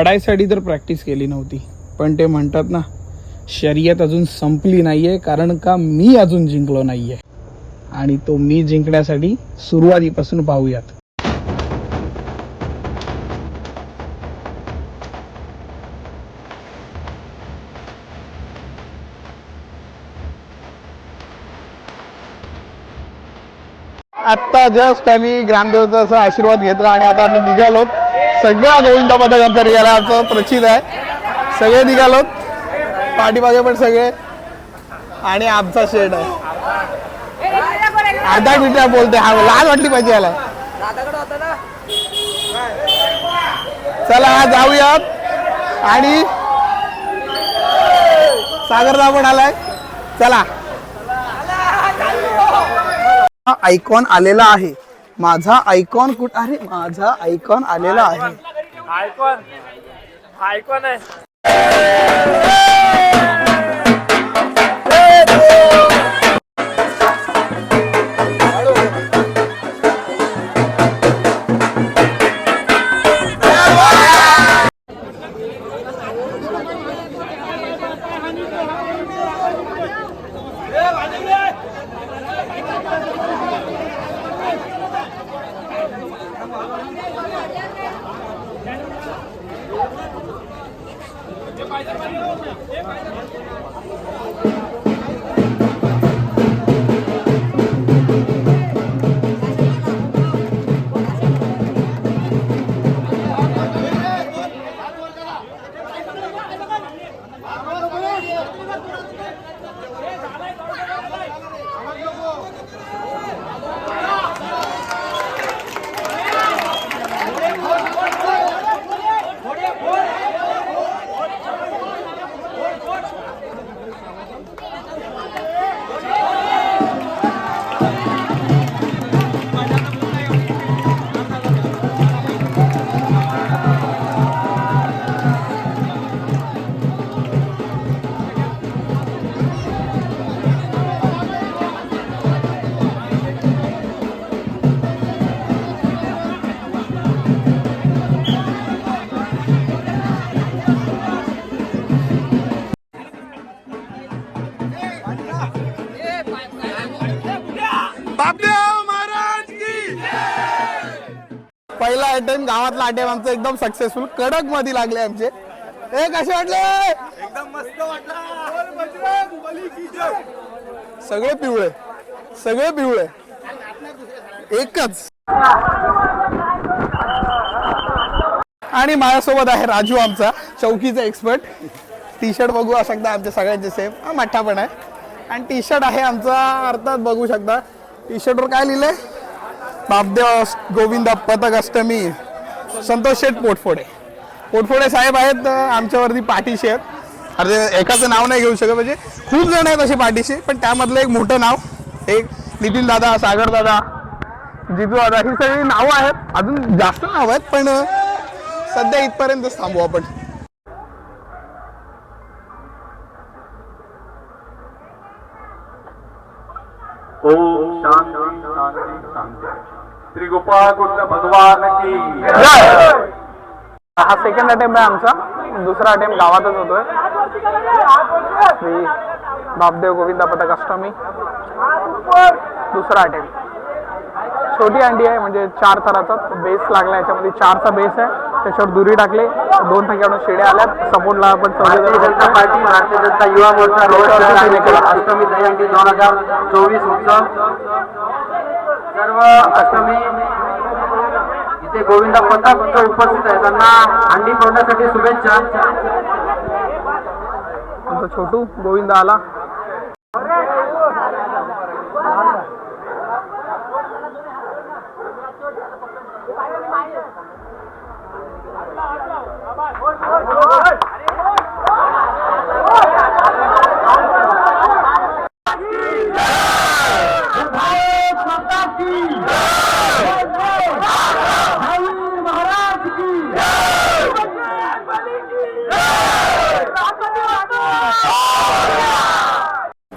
काढायसाठी तर प्रॅक्टिस केली नव्हती. पण ते म्हणतात ना शर्यत अजून संपली नाहीये कारण का मी अजून जिंकलो नाहीये. आणि तो मी जिंकण्यासाठी सुरुवातीपासून पाहूयात. आत्ता जस्ट आम्ही ग्रामदेवताचा आशीर्वाद घेतला आणि आता आम्ही निघालो सगळ्या गोविंदा पथकांचा रियाला आमचं प्रचित आहे. सगळे निघालोत. पाठीमागे पण सगळे. आणि आमचा शेड आहे. अर्धा मिनिट बोलते. हा लाल वाटली पाहिजे याला. चला जाऊयात. आणि सागरदा पण आलाय. चला. आयकॉन आलेला आहे. माझा आयकॉन कुठ अरे माझा आयकॉन आलेला आहे. आयकॉन. आयकॉन आहे. ఫైజర్ వాళ్ళు ఏ ఫైజర్ వాళ్ళు गावातला अटेम्प आमचं एकदम सक्सेसफुल कडकमध्ये लागले आमचे. ए कसे वाटले? एकदम मस्त वाटला. सगळे पिवळे. सगळे पिवळे. एकच. आणि माझ्यासोबत आहे राजू आमचा चौकीचा एक्सपर्ट टी शर्ट बघू शकता आमच्या सगळ्यांचे सेम हा मठ्ठा पण आहे. आणि टी शर्ट आहे आमचा अर्थात बघू शकता. टी शर्टवर काय लिहिलंय? बापदेव गोविंदा पथक अष्टमी. संतोष शेठ पोटफोडे. पोटफोडे साहेब आहेत आमच्यावरती पाठीशी आहेत. अरे एकाचं नाव नाही घेऊ शकत म्हणजे खूप जण आहेत असे पाठीशी पण त्यामधलं एक मोठं नाव एक नितीन दादा सागर दादा जितू दादा ही सगळी नावं आहेत. अजून जास्त नावं आहेत पण सध्या इथपर्यंतच थांबू आपण. ओम शांती शांती शांती. श्री भगवान की हा सेकंड अटेम्प्ट आहे आमचा. दुसरा अटेम्प्ट गावातच होतोय. श्री बापदेव गोविंदा पथक अष्टमी. दुसरा अटेम्प्ट छोटी अंडी आहे म्हणजे चार थराचा. बेस लागला याच्यामध्ये. चारचा बेस आहे. त्याच्यावर दुरी टाकले. दोन ठिकाणून शेड्या आल्यात. सपोर्टला आपण भारतीय जनता. पार्टी भारतीय जनता युवा मोर्चा अष्टमी दोन हजार चोवीस उत्सव. सर्व अष्टमी इथे गोविंदा पथक उपस्थित आहे. त्यांना अंडी फोडण्यासाठी शुभेच्छा. छोटू गोविंदा आला.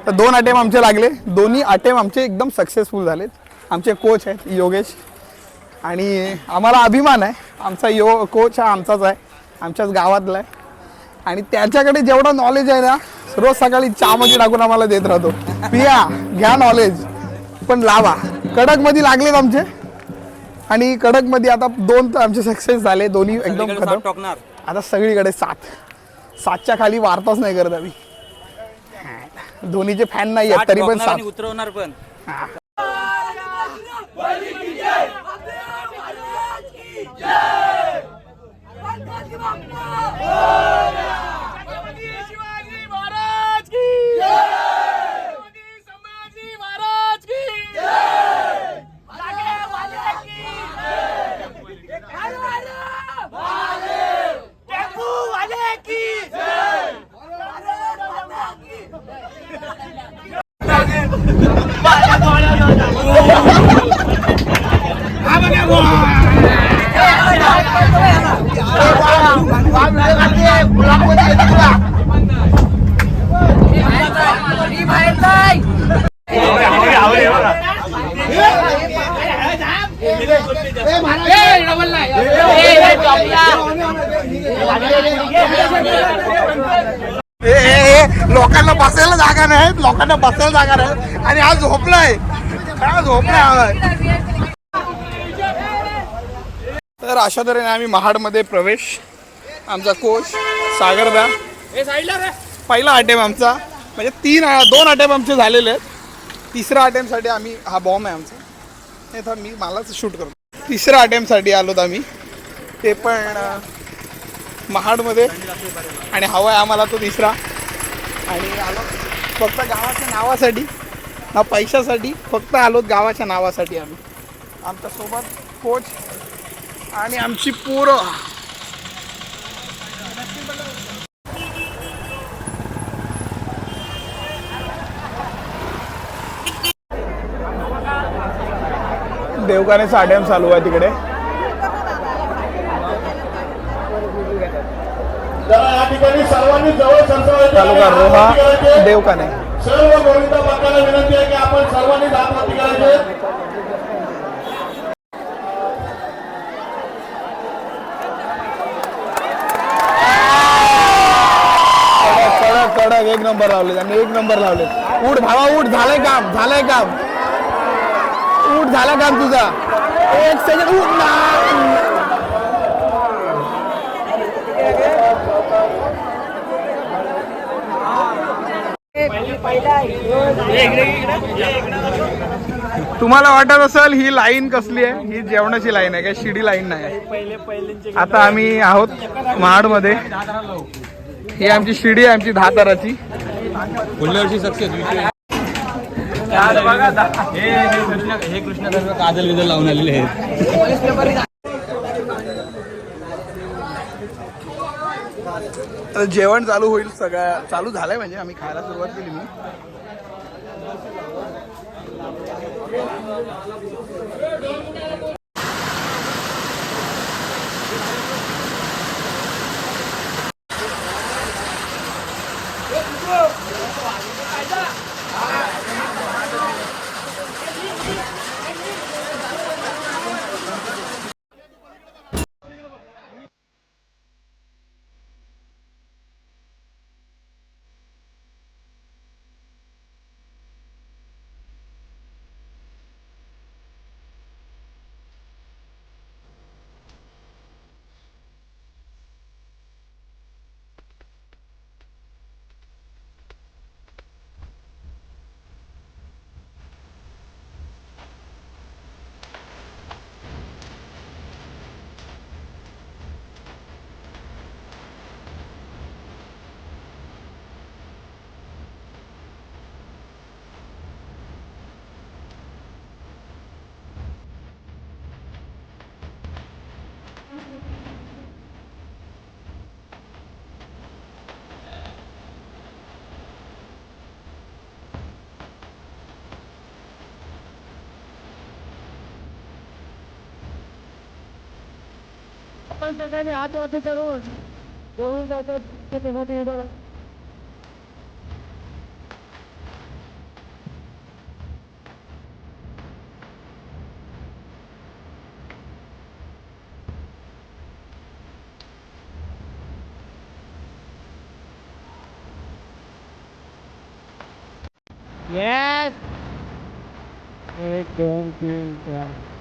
तर दोन अटेम आमचे लागले. दोन्ही अटेम आमचे एकदम सक्सेसफुल झालेत. आमचे कोच आहेत योगेश. आणि आम्हाला अभिमान आहे. आमचा यो कोच हा आमचाच आहे. आमच्याच गावातला आहे. आणि त्याच्याकडे जेवढा नॉलेज आहे ना रोज सकाळी चहामध्ये टाकून आम्हाला देत राहतो. पिया घ्या नॉलेज पण लावा. कडकमध्ये लागलेत आमचे. आणि कडकमध्ये आता दोन तर आमचे सक्सेस झाले. दोन्ही एकदम खतम. आता सगळीकडे सात. सातच्या खाली वार्ताच नाही करत आम्ही. धोनीचे फॅन नाही आहेत तरी पण उतरवणार पण. शिवाजी लोकांना बसायला जागा नाही लोकांना बसायला जागा नाही. आणि आज झोपलाय. हा झोपलाय तर अशा तऱ्हेने आम्ही महाडमध्ये प्रवेश आमचा कोच सागरदा. पहिला अटेम्प आमचा म्हणजे तीन दोन अटेम्प आमचे झालेले आहेत. तिसऱ्या अटेम्पसाठी आम्ही हा बॉम्ब आहे आमचा. नाही तर मी मलाच शूट करतो. तिसऱ्या अटेम्पसाठी आलोत आम्ही. ते पण महाडमध्ये. आणि हवा आहे आम्हाला तो तिसरा. आणि आलो. फक्त गावाच्या नावासाठी ना पैशासाठी फक्त आलो गावाच्या नावासाठी आम्ही. आमच्यासोबत कोच आणि आमची पोरं. देवगाने साड्याम चालू आहे तिकडे. तालुका रोहा. देवकाने सर्व गोविंदा विनंती आहे की आपण सर्वांनी करायचे कडक एक नंबर लावले त्यांनी एक नंबर लावले उठ भावा उठ झालंय काम झालंय काम. उठ झालं काम तुझा. एक सेकंड उठ ना. तुम्हाला वाटत असेल ही लाईन कसली आहे? ही जेवणाची लाईन आहे काय? शिडी लाईन नाही आहे. आता आम्ही आहोत महाडमध्ये. ही आमची शिडी आहे आमची दहा ताराची वर्षी सक्सेस हे हे कृष्ण काजल विजल लावून आलेले आहेत. तर जेवण चालू होईल सगळ्या चालू झालंय म्हणजे आम्ही खायला सुरुवात केली मी. अपन सगळ्यांनी हात वरती करून गोविंद असं Yes. Eight, ten, ten, ten.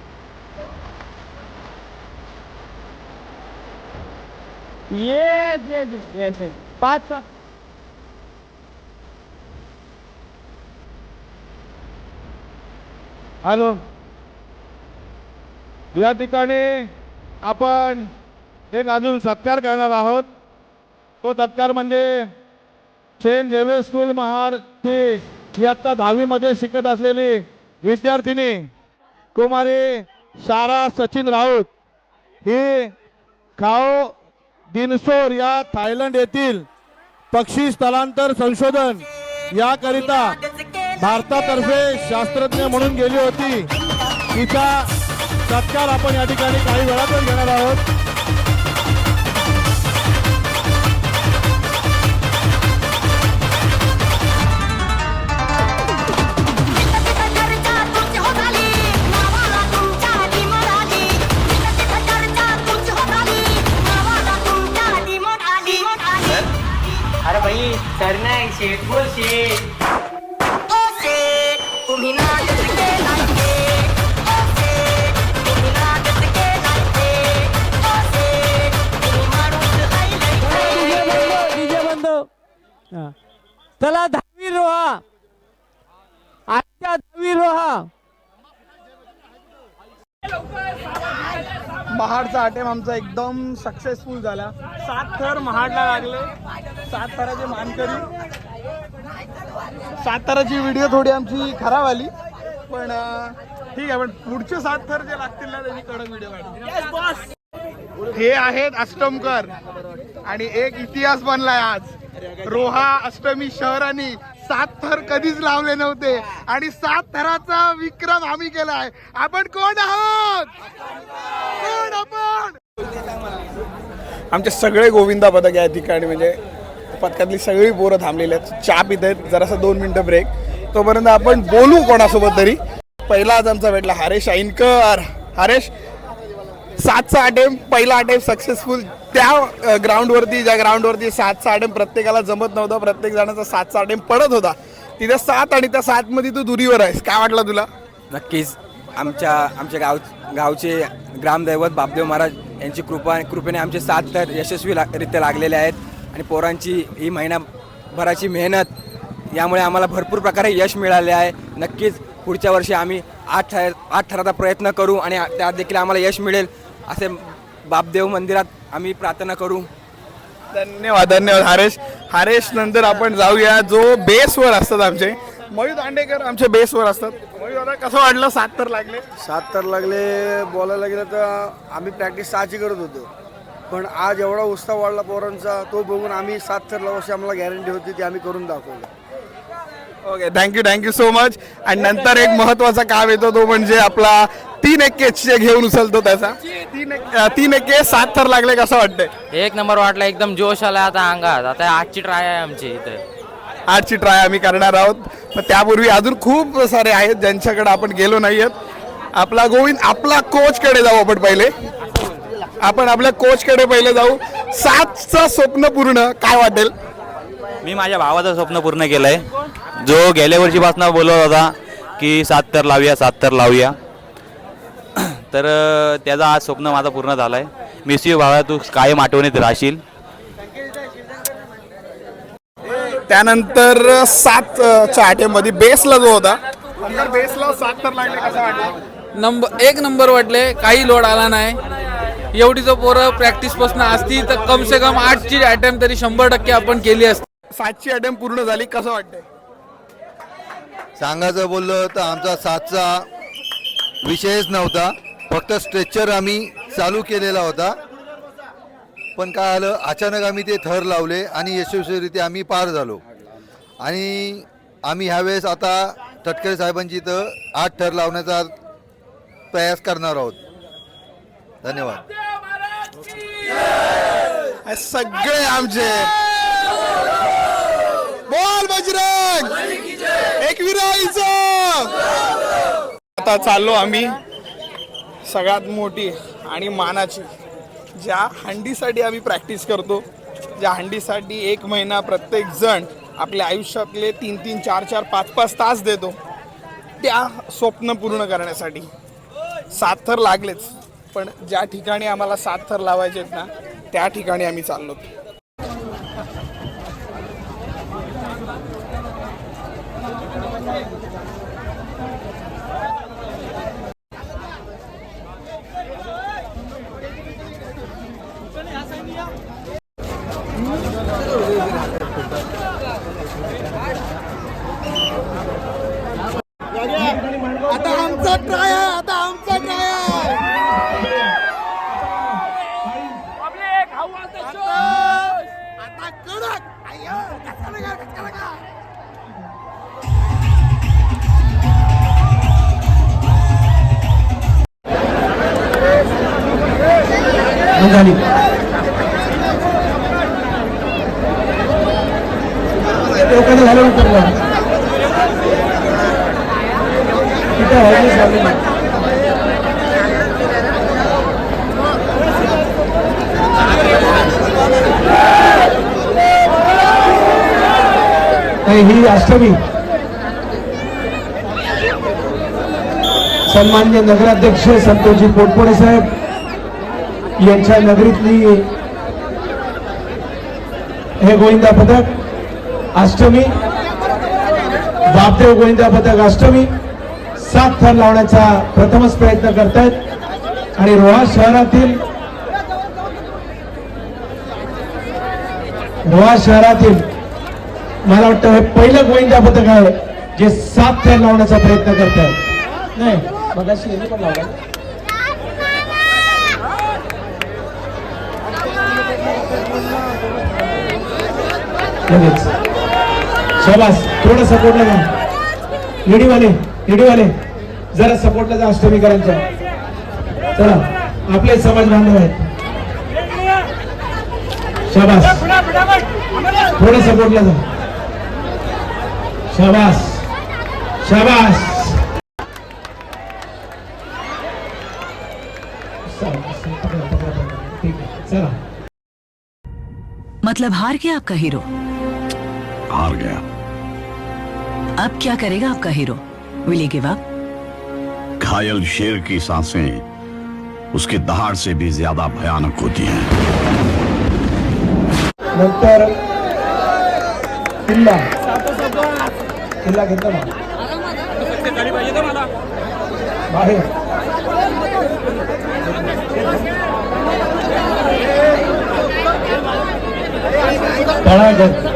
Yes, yes, yes yes. Yes yes पाच हॅलो या ठिकाणी आपण एक अजून सत्कार करणार आहोत तो सत्कार म्हणजे सेंट जेवे स्कूल महार ची आत्ता दहावीमध्ये शिकत असलेली विद्यार्थिनी कुमारी सारा सचिन राऊत ही खाओ दिनसोर या थायलंड येथील पक्षी स्थलांतर संशोधन याकरिता भारतातर्फे शास्त्रज्ञ म्हणून गेली होती. तिचा सत्कार आपण या ठिकाणी काही वेळातच घेणार आहोत. अरे भाई सर नाही शेट बोल ओ शेठ, तुम्ही नाटक केलाय ते. ओ शेठ, तुम्ही नाटक केलाय ते. ओ शेठ, तुम्ही माणूस हायलाय ते. डीजे बंद हा. चला दहावी रोहा आजच्या दहावी रोहा महाडचा अटेम आमचा एकदम सक्सेसफुल झाला. सात थर महाडला लागले. सात थराचे मानकरी. सात थराची व्हिडिओ थोडी आमची खराब आली. पण ठीक आहे पण पुढचे सात थर जे लागतील ना त्याची कडक व्हिडिओ काढू हे आहेत अष्टमकर. आणि एक इतिहास बनलाय आज. रोहा अष्टमी शहरांनी सात थर कधीच लावले नव्हते. आणि सात थराचा विक्रम आम्ही केलाय आपण कोण आहोत? कोण आपण? आमचे सगळे गोविंदा पदक या ठिकाणी म्हणजे पथकातली सगळी पोरं थांबलेली आहेत. चहा पित आहेत. जरासा दोन मिनिटं ब्रेक तोपर्यंत आपण बोलू कोणासोबत तरी. पहिला आज आमचा भेटला हरेश ऐनकर. हरेश सातचा अटेम्प पहिला अटेम्प सक्सेसफुल त्या ग्राउंडवरती ज्या ग्राउंडवरती सात साडेम प्रत्येकाला जमत नव्हतं प्रत्येक जणाचा सात साडेम पडत होता. तिथे सात आणि त्या सातमध्ये तू दुरीवर आहेस. काय वाटलं तुला? नक्कीच. आमच्या आमच्या गाव गावचे ग्रामदैवत बापदेव महाराज यांची कृपा कृपेने आमचे सात तर यशस्वी ला रित्या लागलेले आहेत. आणि पोरांची ही महिनाभराची मेहनत यामुळे आम्हाला भरपूर प्रकारे यश मिळाले आहे. नक्कीच पुढच्या वर्षी आम्ही आठ ठर आठ ठराचा प्रयत्न करू आणि त्यात देखील आम्हाला यश मिळेल असे बापदेव मंदिरात आम्ही प्रार्थना करू. धन्यवाद धन्यवाद हरेश. हरेश नंतर आपण जाऊया. जो बेसवर असतात आमचे. मयूर दांडेकर आमच्या बेसवर असतात. मयूर दादा कसं वाटलं? सात तर लागले. सात तर लागले. बोलायला गेलं तर आम्ही प्रॅक्टिस सहाची करत होतो. पण आज एवढा उत्साह वाढला पोरांचा तो बघून आम्ही सात तर वर्षी आम्हाला गॅरंटी होती ती आम्ही करून दाखवलं. Okay thank you thank you so much आणि नंतर एक महत्त्वाचा काम येतो तो म्हणजे आपला तीन एक्के घेऊन उचलतो त्याचा. तीन एक अं, तीन एक्के सात थर लागले कसं वाटतंय? एक नंबर वाटला एकदम जोश आला आता अंगात. आता आजची ट्राय आहे आमची इथे. आजची ट्राय आम्ही करणार आहोत. पण त्यापूर्वी अजून खूप सारे आहेत ज्यांच्याकडे आपण गेलो नाही आहेत आपला गोविंद आपला कोचकडे जाऊ आपण पहिले. आपण आपल्या कोचकडे पहिले जाऊ. सातचं स्वप्न पूर्ण काय वाटेल? मी माझ्या भावाचं स्वप्न पूर्ण केलंय. जो गेल्या वर्षीपासून बोलत होता की सात तर लावूया सात तर लावूया. तर त्याचा आज स्वप्न माझं पूर्ण झालंय. मिस यू भावा तू कायम आठवणीत राहशील. त्यानंतर सात च्या आटेमध्ये बेसला जो होता. बेसला सात तर लागले कसं वाटलं? नंबर एक नंबर वाटले काही लोड आला नाही. एवढी जर पोरं प्रॅक्टिसपासून असती तर कम से कम आठची अटेम्प्ट तरी शंभर टक्के आपण केली असती. सातची अटेम्प पूर्ण झाली कसं वाटतंय? सांगायचं बोललं तर आमचा सातचा विषयच नव्हता. फक्त स्ट्रेचर आम्ही चालू केलेला होता. पण काय आलं अचानक आम्ही ते थर लावले आणि यशस्वीरित्या आम्ही पार झालो. आणि आम्ही ह्यावेळेस आता तटकरे साहेबांची इथं आठ थर लावण्याचा प्रयास करणार आहोत. धन्यवाद. सगळे आमचे. बोल बजरंग. एकविराईचं आता चाललो आम्ही. सगळ्यात मोठी आणि मानाची ज्या हंडीसाठी आम्ही प्रॅक्टिस करतो ज्या हंडीसाठी एक महिना प्रत्येक जण आपल्या आयुष्यातले तीन तीन चार चार पाच पाच तास देतो त्या स्वप्न पूर्ण करण्यासाठी. सात थर लागलेच पण ज्या ठिकाणी आम्हाला सात थर लावायचे आहेत ना त्या ठिकाणी आम्ही चाललो. ही अष्टमी. सन्मान्य नगराध्यक्ष संतोषजी पोटपोडे साहेब यांच्या नगरीतली हे गोविंदा पथक अष्टमी बापदेव गोविंदा पथक अष्टमी सात थर लावण्याचा प्रथमच प्रयत्न करतायत. आणि रोहा शहरातील रोहा शहरातील मला वाटतं हे पहिलं गोविंदा पथक आहे जे सात थर लावण्याचा प्रयत्न करत आहे नाही मगाशी यांनी पण लावला लगेच. शाबास थोडं सपोर्टला जा. लेडीवाले लेडीवाले जरा सपोर्टला जा अष्टमीकरांच्या. चला आपले समाज बांधव आहेत. शाबास थोडं सपोर्टला जा. शाबास शाबास ठीक आहे चला। मतलब हार गया आपका हीरो? हार गया। अब क्या करेगा आपका हीरो? Will give up? घायल शेर की साँसें उसके दहाड़ से भी ज़्यादा भयानक होती हैं। नंतर किल्ला किल्ला घेतला ना. बाहेर. तळागत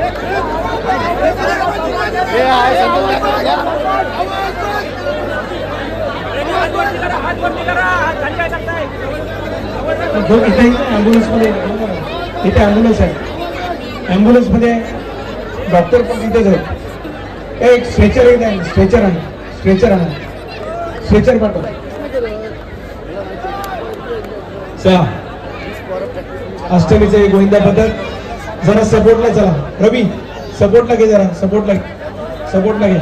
इथे ॲम्ब्युलन्समध्ये इथे ॲम्ब्युलन्स आहे. ॲम्ब्युलन्समध्ये डॉक्टर पण तिथेच आहेत. एक स्ट्रेचर एक आहे स्ट्रेचर आहे स्ट्रेचर आहे. स्ट्रेचर पाठव. चला. अष्टमीचं एक गोविंदा पथक जरा सपोर्टला चला. रवी सपोर्टला घे जरा सपोर्टला सपोर्टला घे.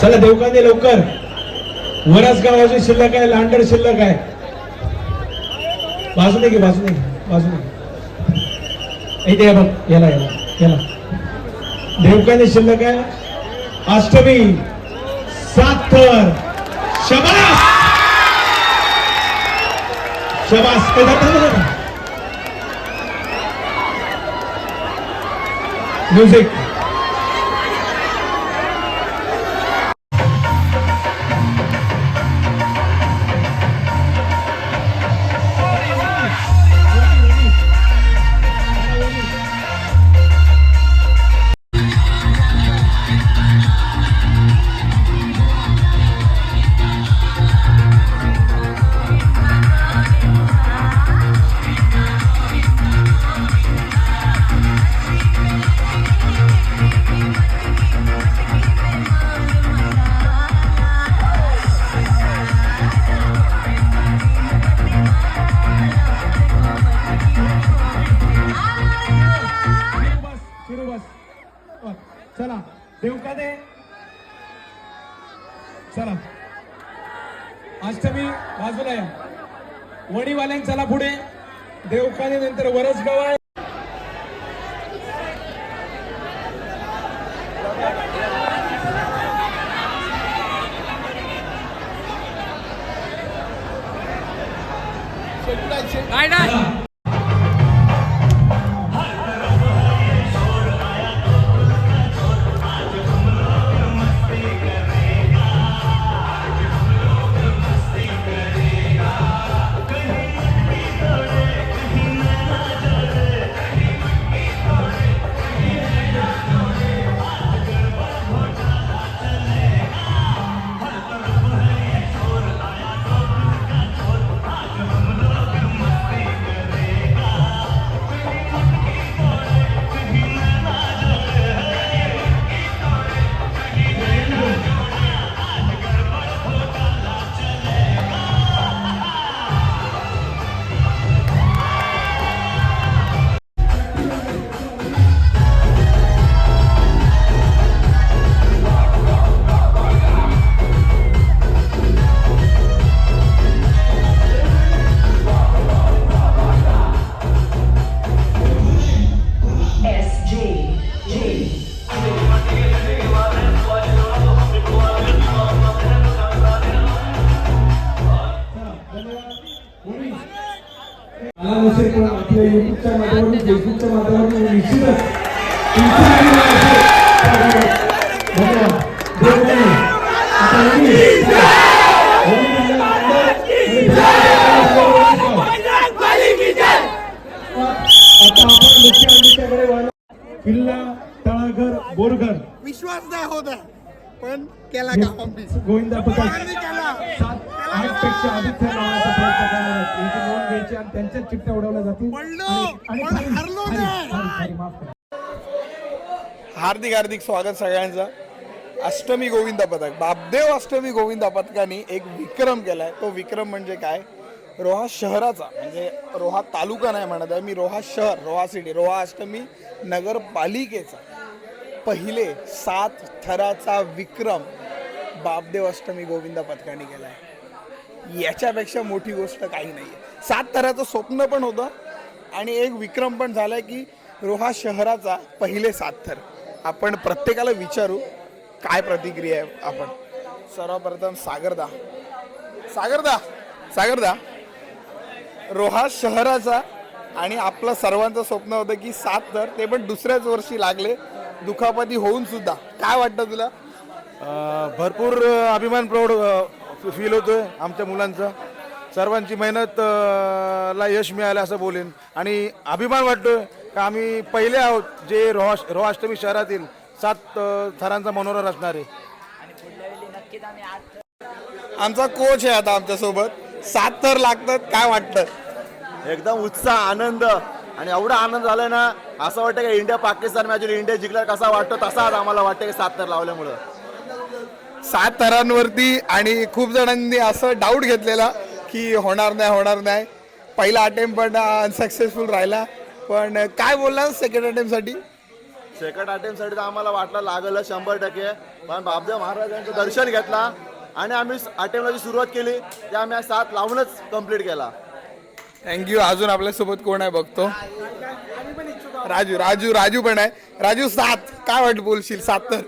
चला देवकांदे लवकर. वरसगाव अजून शिल्लक आहे लांडर शिल्लक आहे. बाजूने घे, बाजूने बाजूने. इथे या बघ, याला याला याला. अष्टमी सात थर शबास. शबास. म्युझिक आला बोरघर विश्वास नाही होत पण केला का गोविंदा पथक सात आठपेक्षा अधिक थर लावण्याचा प्रयत्न करणार आहेत. याची नोंद घ्यायची आणि त्यांच्याच चिठ्ठ्या उडवल्या जातील. आणि- हरलो. हार्दिक हार्दिक स्वागत सगळ्यांचं. अष्टमी गोविंदा पथक बापदेव अष्टमी गोविंदा पथकाने एक विक्रम केलाय. तो विक्रम म्हणजे काय? रोहा शहराचा. म्हणजे रोहा तालुका नाही म्हणत आहे. मी रोहा शहर रोहा सिटी रोहा अष्टमी नगरपालिकेचा. पहिले सात थराचा विक्रम बापदेव अष्टमी गोविंदा पथकाने केला आहे याच्यापेक्षा मोठी गोष्ट काही नाही आहे सात थराचं स्वप्न पण होतं आणि एक विक्रम पण झालाय की रोहा शहराचा पहिले सात थर. आपण प्रत्येकाला विचारू काय प्रतिक्रिया आहे आपण. सर्वप्रथम सागरदा. सागरदा सागरदा. रोहा शहराचा आणि आपलं सर्वांचं स्वप्न होतं की सात थर ते पण दुसऱ्याच वर्षी लागले. दुखापती होऊन सुद्धा. काय वाटतं तुला? भरपूर अभिमान प्रौढ फील होतोय आमच्या मुलांचा. सर्वांची मेहनत अ, ला यश मिळालं असं बोलेन. आणि अभिमान वाटतोय का आम्ही पहिले आहोत जे रोहा रोहाष्टमी शहरातील सात अ, थरांचा मनोहर असणार आहे. आमचा कोच आहे आता आमच्यासोबत. सात थर लागतात काय वाटतं? एकदम उत्साह आनंद. आणि एवढा आनंद झालाय ना असं वाटतं की इंडिया पाकिस्तान मॅच इंडिया जिंकल्यावर कसा वाटतो तसा आज आम्हाला वाटतं की सात तर लावल्यामुळं. सात थरांवरती आणि खूप जणांनी असं डाऊट घेतलेला की होणार नाही होणार नाही. पहिला अटेम्प्ट पण अनसक्सेसफुल राहिला. पण काय बोलला सेकंड अटेम्प्टसाठी सेकंड अटेम्प्टसाठी तर आम्हाला वाटलं लागलं शंभर टक्के. पण बापदेव महाराज यांचं दर्शन घेतला. आणि आम्ही अटेम्प्टला जी सुरुवात केली ते आम्ही सात लावूनच कंप्लीट केला. थँक्यू अजून आपल्यासोबत कोण आहे बघतो? राजू राजू राजू पण आहे. राजू सात. काय वाट बोलशील? सात तर.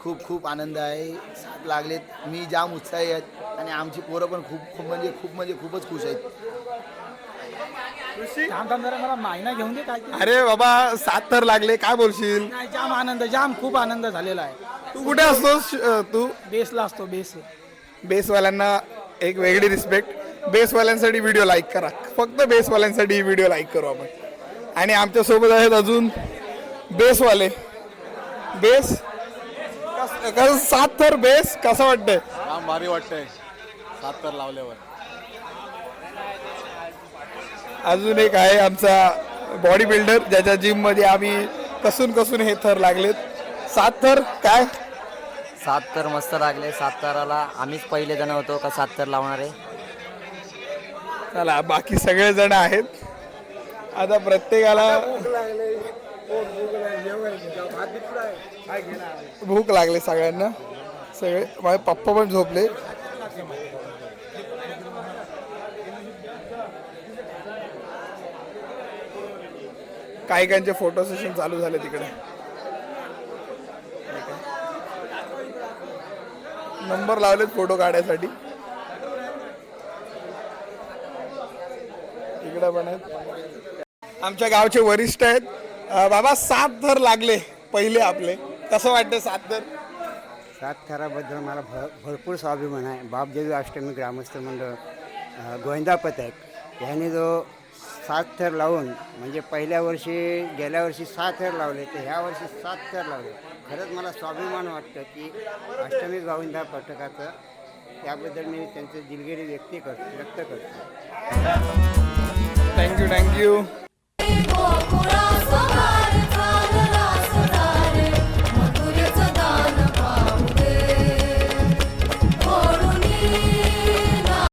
खूप खूप आनंद आहे. साथ लागलेत. मी जाम उत्साही आहेत आणि आमची पोरं पण खूप खूप म्हणजे खूप म्हणजे खूपच खुश आहेत. मला मायना घेऊन दे काय अरे बाबा सात तर लागले. काय बोलशील? नाही जाम आनंद जाम खूप आनंद झालेला आहे. तू कुठे असतोस अं, तू? बेसला असतो बेस. बेसवाल्यांना एक वेगळी रिस्पेक्ट बेसवाल्यांसाठी व्हिडिओ लाईक करा. फक्त बेसवाल्यांसाठी ही व्हिडिओ लाईक करू आपण. आणि आमच्यासोबत आहेत अजून बेसवाले. बेस? कस- कसं सात तर बेस? कसं वाटतंय? भारी वाटतंय. सात तर लावल्यावर. अजून एक आहे आमचा बॉडी बिल्डर ज्याच्या जिममध्ये आम्ही कसून कसून हे थर लागलेत. सात थर काय? सात तर मस्त लागले. सात तराला आम्हीच पहिले जण होतो का सात तर लावणारे. चला बाकी सगळेजण आहेत. आता प्रत्येकाला भूक लागले. सगळ्यांना. सगळे माझे पप्पा पण झोपले. काही काहींचे फोटो सेशन चालू झाले तिकडे. नंबर लावलेत फोटो काढायसाठी. इकडे बनत आमच्या गावचे वरिष्ठ आहेत. बाबा सात धर लागले पहिले आपले. कसं वाटतं सात धर? सात थराबद्दल मला भ भरपूर स्वाभिमान आहे. बापदेवी अष्टमी ग्रामस्थ मंडळ गोविंदा पथक ह्याने जो सात थर लावून म्हणजे पहिल्या वर्षी गेल्या वर्षी सहा थर लावले तर ह्या वर्षी सात थर लावले. खरंच मला स्वाभिमान वाटतं की अष्टमी गोविंदा पथकाचं त्याबद्दल मी त्यांचं दिलगिरी व्यक्त करतो व्यक्त करतो. Thank you thank you